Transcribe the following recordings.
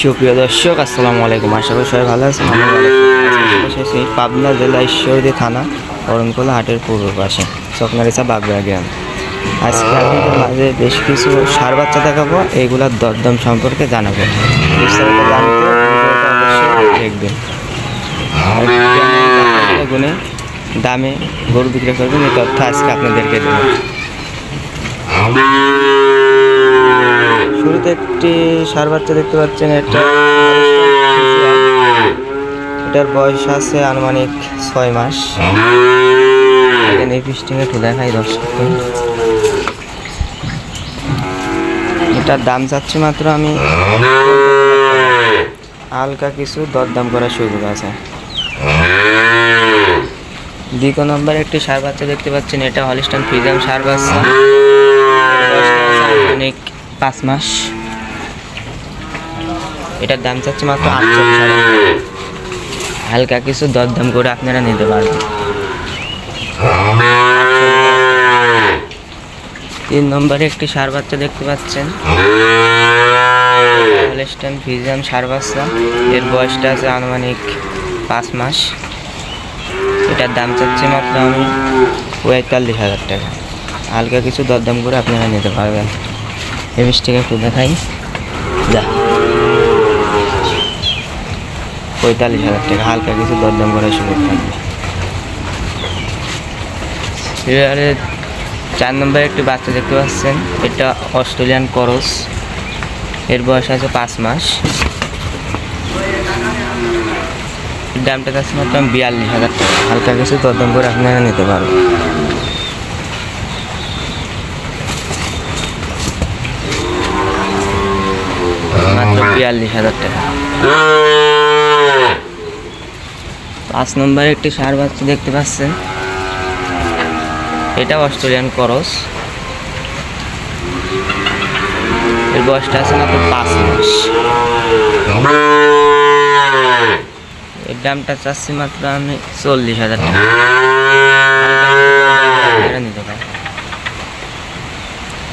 সুপ্রিয় দর্শক, আসসালামু আলাইকুম। আশা করি সবাই ভালো আছেন আমি পাবনা জেলা ঈশ্বরদী থানা অরণকোলা হাটের পূর্ব পাশে স্বপ্নারিসা বাগড়া গ্রাম। আজকে আপনাদের মাঝে বেশ কিছু সার বাচ্চা দেখাবো এইগুলার দরদাম সম্পর্কে জানাব। দেখবেন। গুনে দামে গরু বিক্রি করবেন, এই তথ্য আজকে আপনাদেরকে দেবো। শুরুতে একটি সার বাচ্চা দেখতে পাচ্ছেন এটা এটার বয়স আছে আনুমানিক ছয় মাস। এই একটু দেখাই দর্শককে। এটার দাম চাচ্ছি মাত্র আমি হালকা কিছু দরদাম করার সুযোগ আছে দ্বিতীয় নম্বর একটি সার বাচ্চা দেখতে পাচ্ছেন এটা হলিস্টান ফ্রিজাম সার বাচ্চা অনেক পাঁচ মাস। এটার দাম চাচ্ছে মাত্র আটশো হালকা কিছু দরদাম করে আপনারা নিতে পারবেন। তিন নম্বরে একটি সার বাচ্চা দেখতে পাচ্ছেন। ফিজিয়াম সার বাচ্চা। এর বয়সটা আছে আনুমানিক পাঁচ মাস। এটার দাম চাচ্ছে মাত্র আমি পঁয়তাল্লিশ হাজার টাকা। হালকা কিছু দরদাম করে আপনারা নিতে পারবেন। এই একটু দেখাই। যা। পঁয়তাল্লিশ হাজার টাকা, হালকা কিছু দরদাম করার থাকবে। এবারে চার নম্বরে একটি বাচ্চা দেখতে পাচ্ছেন, এটা অস্ট্রেলিয়ান করস। এর বয়স আছে পাঁচ মাস। দামটা কাছে মাত্র বিয়াল্লিশ হাজার টাকা। হালকা কিছু দরদাম করে আপনারা নিতে পারবেন। বিয়াল্লিশ হাজার টাকা। পাঁচ নম্বরে একটি সার বাচ্চা দেখতে পাচ্ছেন। এটা অস্ট্রেলিয়ান করস। এর বয়সটা আছে মাত্র পাঁচ মাস। এর দামটা চাচ্ছি মাত্র আমি চল্লিশ হাজার টাকা।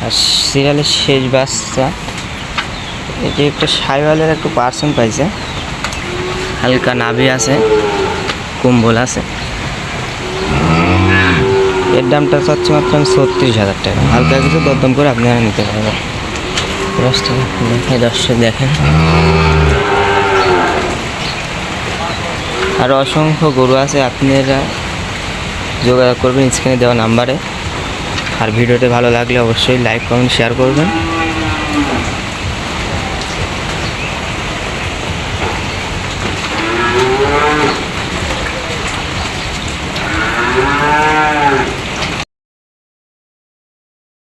আর সিরিয়ালের শেষ বাচ্চা এটি একটা সাইওয়ালের একটু পার্সন পাইছে। হালকা নাভি আছে, কুম্বল আছে। এর দামটা চাচ্ছি মাত্র আমি ছত্রিশ হাজার টাকা। হালকা কিছু দরদাম করে আপনারা নিতে পারবেন। দশটা দেখেন। আর অসংখ্য গরু আছে, আপনারা যোগাযোগ করবেন স্ক্রিনে দেওয়া নাম্বারে। আর ভিডিওটি ভালো লাগলে অবশ্যই লাইক কমেন্ট শেয়ার করবেন।